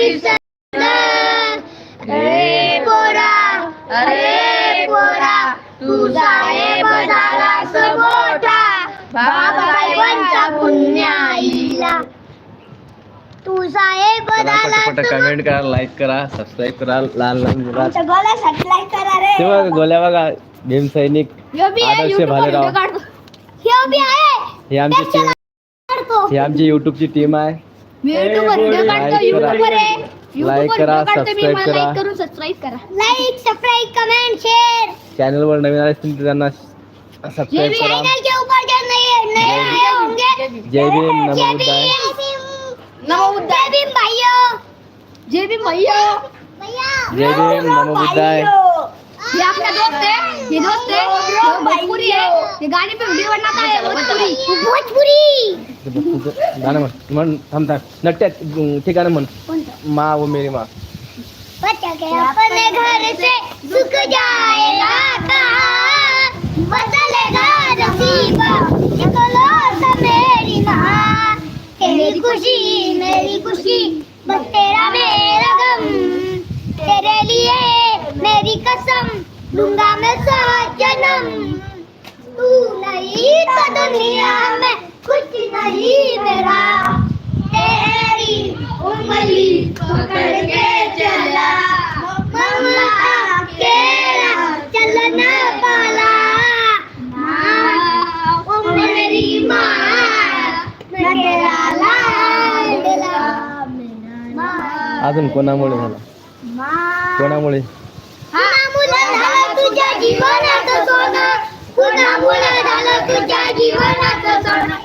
विसरलं रे पोरा अरे पोरा तू साहेब झालास मोठा बाबासाहेबांच्या पुण्याईला. कमेंट करा लाईक करा सबस्क्राईब करा लहान लहान मुला आमच्या गोल्यासाठी लाईक करा रे. ते बघा गोल्या बघा भीम सैनिक आदर्श भालेराव. ही आमची. ही आमची युट्यूबची टीम आहे. मी YouTube वर video काढतो, Like करा. YouTube वर आहे. YouTube Like वर करा, video काढतो, मी subscribe मला करा. करून सबस्क्राईब करा. Like subscribe comment share channel वर नवीन आले असतील तर त्यांना सबस्क्राईब करा. चैनल के ऊपर जो नए नए आए होंगे. जय भीम. नमो जय बुद्धाय भीम. नमो बुद्धाय जय भीम भाइयों जय भीम भैया जय भीम नमो बुद्धाय ये आपका दोस्त है ये दोस्त है ये भोजपुरी है ये गाने पे वीडियो बनाता है भोजपुरी. भोजपुरी. गाणं मेरी अपने घर से सुख जाएगा बदलेगा नसीबा सा मेरी माँ तेरी खुशी मेरी खुशी बस तेरा मेरा गम तेरे लिए मेरी कसम दूँगा मैं सात जन्म तू नहीं तो दुनिया में नहीं मेरा तेरी उंगली पकड़ के चला ममता केरा चलना पाला ओ मेरी माँ अजून कोणामुळे झाला कोणामुळे जीवनाचं सोनं? कुणामुळे झालं तुझ्या जीवनाचं सोनं?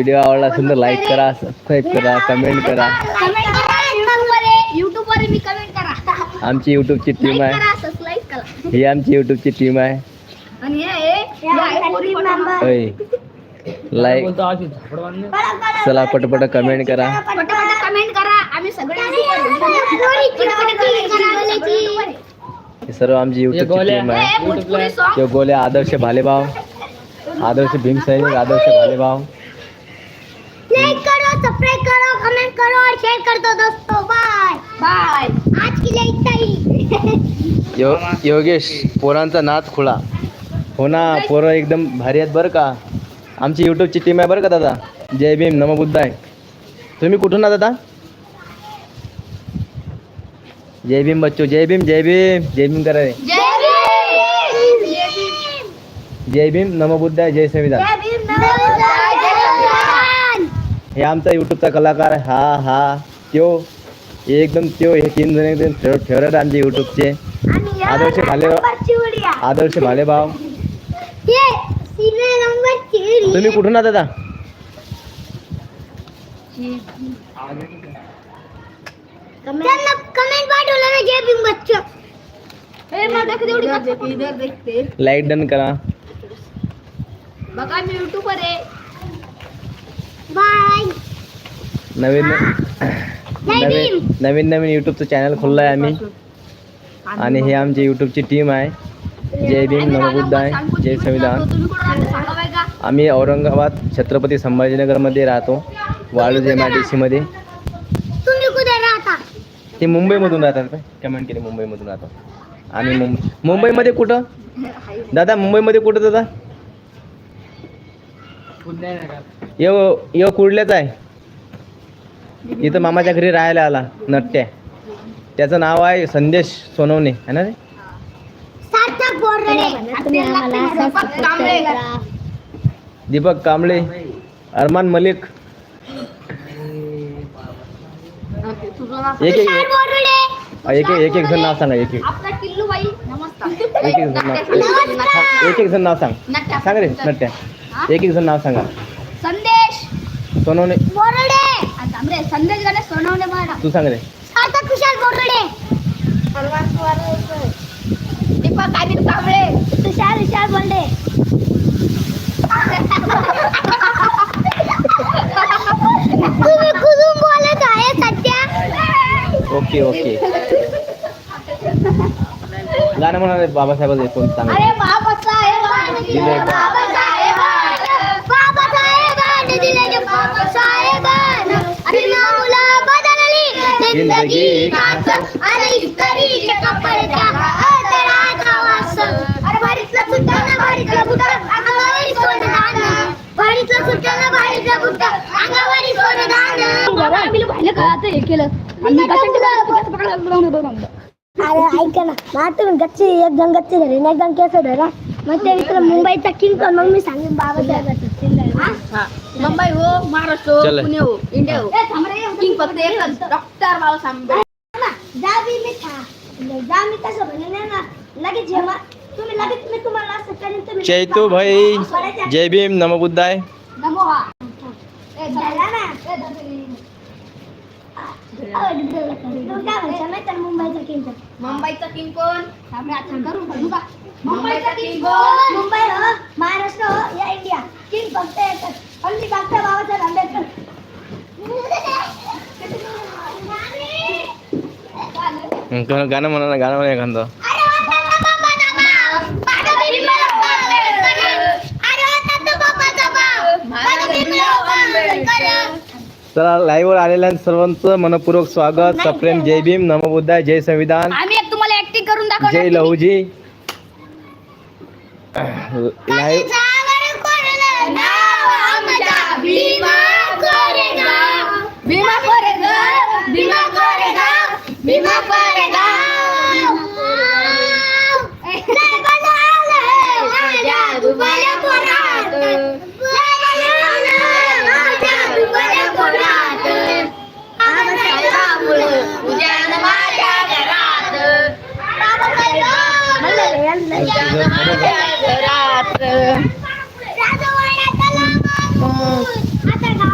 व्हिडिओ आवडला असेल तर लाईक करा सबस्क्राईब करा कमेंट करा. कमेंट करा युट्यूब वर मी कमेंट करा. आमची युट्यूबची टीम आहे. करा सबस्क्राईब करा. ही आमची युट्यूबची टीम आहे. लाईक चला पटपट कमेंट करा. हे सर्व आमची युट्यूबची टीम आहे. गोल्या आदर्श भालेभाव. आदर्श भीम सैनिक आदर्श भालेभाव. लाइक करो सब्सक्राइब करो कमेंट करो और शेयर कर दो दोस्तों. बाय बाय आज के लिए इतना ही. यो योगेश पोरांचा नाच खुळा हो ना पोरं एकदम भारी आहेत बरं का? आमची यूट्यूबची टीम आहे बरं का दादा? जय भीम नम बुद्धाय. तुम्ही कुठून आहात दादा? जय भीम बच्चो जय भीम जय भीम जय भीम करा रे जय भीम. जय नम बुद्धाय जय संविधान जय भीम नमस्कार जय संविधान हे आमचा यूट्यूबचा कलाकार आहे. हा हा. त्यो. एकदम त्यो हे तीन जण एकदम फेवरेट आमचे यूट्यूबचे आदर्श भाले- आदर्श भालेभाव. ये सीने नंबर चिवडी तुम्ही कुठून आहात दादा हे लाईक डन करा. बघा मी युट्यूब वर आहे. बाय. नवीन नवीन नवीन नवीन यूट्यूबचं चॅनल खोललं आहे आम्ही. आणि हे आमची यूट्यूबची टीम आहे. जय भीम नमबुद्धाय जय संविधान. आम्ही औरंगाबाद छत्रपती संभाजीनगरमध्ये राहतो. वाळूज एम आय डी सीमध्ये तुम्ही कुठे राहता? ते मुंबईमधून राहतात काय कमेंट केली मुंबईमधून राहतो. आणि मुंबई मुंबईमध्ये कुठं? दादा मुंबईमध्ये कुठं दादा? यो यो कुर्ल्याचा आहे. इथं मामाच्या घरी राहायला आला नट्ट्या. त्याचं नाव आहे संदेश सोनवणे है ना रे? दीपक कांबळे अरमान मलिक. एक एक एक एक एक जण नाव सांगा एक एक. आपला टिल्लू बाई नमस्कार एक एक जण नाव एक- एक एक जण नाव सांग. नट्ट्या. सांग रे नट्ट्या. एक एक जण नाव सांगा. संदेश. सोनवणे. बोरडे. संदेश गणेश सोनवणे मॅडम तू सांग रे. सार्थक कुशाल बोरडे. दीपक अनिल कांबळे. तुषार विशाल बोलडे तुम्ही कुठून बोलत आहे ओके ओके. गाणं म्हणा बाबासाहेबाचं कोण चांगलं अरे जिंदगी अरे भारीतलं भारीतलं बुट अंगावरी भारीतलं भारीतलं बुट अंगावरी सोनदान आम्ही पाहिलं का आता हे केलं. आम्ही कसं केलं कसं पकडलं अरे ऐक ना. तुम्ही गच्ची एक जण गच्ची धरे एक जण केस धरा मग ते इकडे मुंबईचा किंग मग मी सांगेन बाबासाहेबाचा. मुंबई हो महाराष्ट्र चल. हो पुणे हो इंडिया हो. किंग फक्त एकच डॉक्टर बाबासाहेब जा बी मी जा मी कसं बनवणार ना लगेच जेव्हा तुम्ही लगेच मी तुम्हाला असं करेन तुम्ही चैतू भाई जय भीम नम बुद्धाय. नमो हा. झाला ना. तुम्ही काय म्हणता नाही तर मुंबईचा किंग मुंबईचा किंग कोण? आम्ही आता करू म्हणू का? मुंबईचा किंग मुंबई हो महाराष्ट्र हो या इंडिया. किंग फक्त एकच. Only डॉक्टर बाबासाहेब आंबेडकर गाणं म्हणा ना गाणं म्हणा एखादं. चला लाईव्हवर आलेल्या सर्वांचं मनपूर्वक स्वागत. सप्रेम जय भीम नम बुद्धाय जय संविधान. आम्ही एक तुम्हाला ऍक्टिंग करून दाखवणार जय लहूजी. लाईव्ह বিমা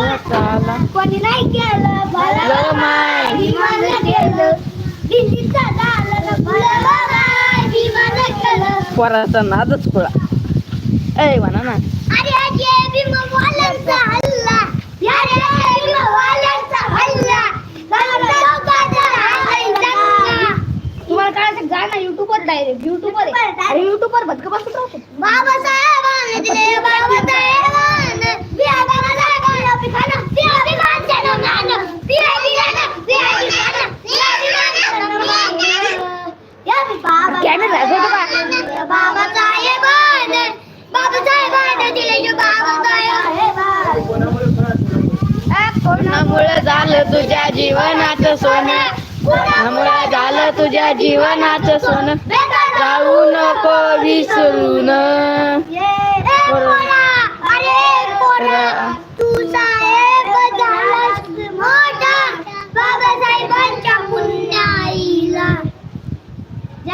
कोणी नाही केलं भलं माय भीमानं केलं दिल्लीचा झालं ना भलं माय भीमानं केलं पोराचा नादच खुळा. ए म्हणा ना. अरे अरे भीमवाल्यांचा हल्ला. या रे भीमवाल्यांचा हल्ला. गावात चौकात आहे दंगा. तुम्हाला काय गाणं युट्यूबवर डायरेक्ट युट्यूबवर अरे युट्यूबवर भटक बसत राहतो बाबासाहेबांनी दिले बाबासाहेबांनी बिया बाबासाहेबांना पिकानं बिया बिमांचं नाणं बिया बियाणं बिया बियाणं बिया बियाणं नाणं. या बी बाबा- कॅमेरा दाखव गं बा. बाबासाहेबांनी बाबासाहेबांनी दिले जे बाबासाहेबांनी कोणामुळे झालं तुझ्या जीवनाचं सोनं? कोणामुळे झालं तुझ्या जीवनाचं सोनं? जाऊ नको विसरून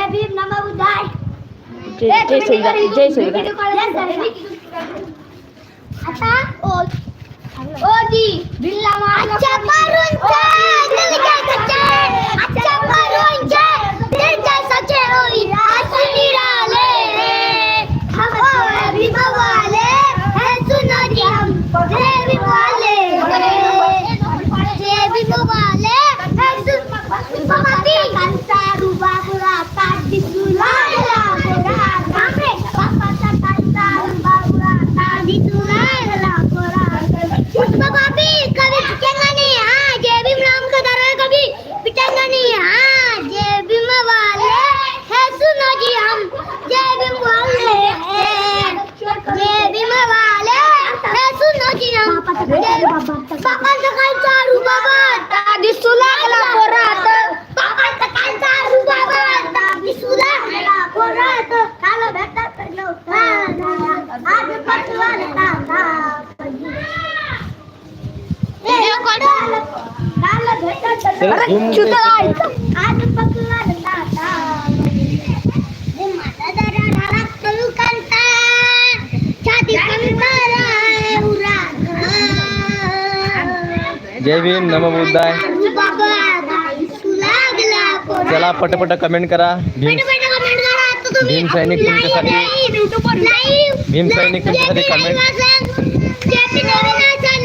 जय भीम नम बुद्धाय जय जय संविधान जय संविधान आता ओ ओ जी बिल्ला अच्छा मारूनचा दिल क्या सच्चा अच्छा मारूनचा दिल क्या सच्चे होई आज निराले हम ओ भीमवाले है सुनो जी हम जय भीमवाले जय भीमवाले है सुनो बाबी कांता रुबा बुरा ताडी सुलाला बुरा कांबे बापाचा कांता रुबा बुरा ताडी सुलाला बुरा पुष्पा बाबी कभी पिटेंगा नहीं हाँ जय भीम राम का दरबार कभी पिटेंगा नहीं हाँ जय भीम वाले है सुनो जी हम जय भीम वाले हैं जय भीम वाले है सुनो जी हम बाबांचा काय चारू बाबा? ताडी सुलाला पोरात बाबांचा काय चारू बाबा? ताडी सुलाला पोरात काल भेटत नव्हता. आज पटवाला चला, झूम आज पकवान जय भीम नम बुद्धाय. चला पटपट कमेंट करा. भीम भीम सैनिक तुमच्यासाठी लाईव्ह भीम सैनिक तुमच्यासाठी comment.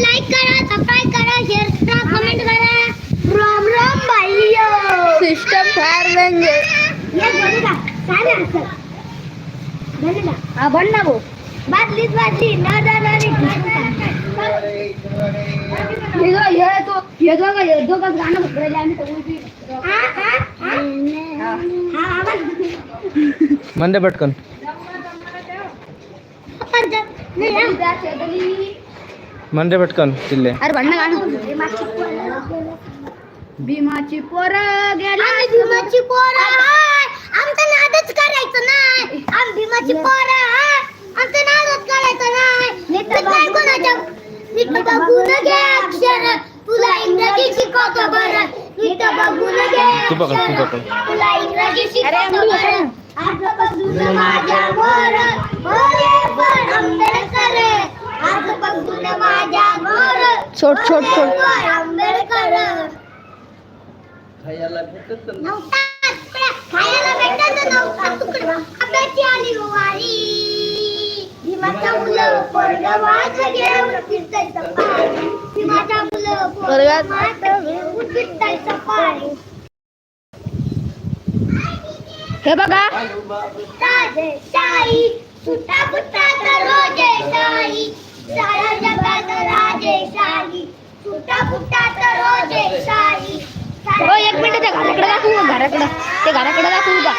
लाईक करा सबस्क्राईब करा शेअर करा कमेंट हा बन ना भाऊ. बादलीत बादली न जाणारी. जो तो जो जो का गाणं बघायला आम्ही सगळी हा हा हा आवाज म्हणते पटकन. म्हणते पटकन चिल्ले अरे भांडणं गाणं भीमाची पोरं. भीमाची पोरं गेला भीमाची पोरं. आमचा नादच करायचं नाही आम्ही भीमाची पोरं आहे. आमचा नादच करायचं नाही नीट नाही कोणाच्या नीट बघून घे अक्षर तुला इंग्रजी शिकवतो बरं नीट बघून घे तू पकड, तू अक्षर. पकड. तुला इंग्रजी अरे, शिकवतो आम्ही बरं आजपासून माझ्या मोर मोरे पण आंबेडकर आजपासून माझ्या मोर छोट छोट छोट मोरे आंबेडकर नव्हता खायला भेटायचं नव्हता तुकडा आंब्याची आली वारी हे बघा. राजेशाही सुटा फुटा तर रोजेशाही साऱ्या जगात राजेशाही सुटा फुटा तर रोजेशाही हो एक मिनिट ते घराकडे दाखवू? घराकडे. ते घराकडे दाखवू का?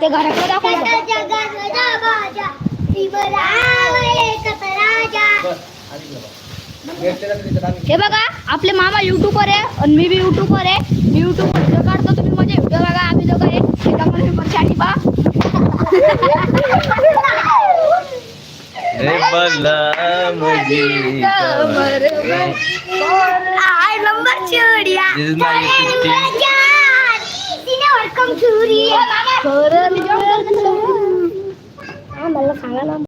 ते घराकडे दाखवू का? साऱ्या जगात एकच राजा हे बघा आपले मामा युट्यूबर आहे आणि मी बी युट्यूबर आहे. मी युट्यूब व्हिडिओ काढतो तुम्ही माझे व्हिडिओ बघा आम्ही दोघं आहे. बा. I number चुडिया างแล้ว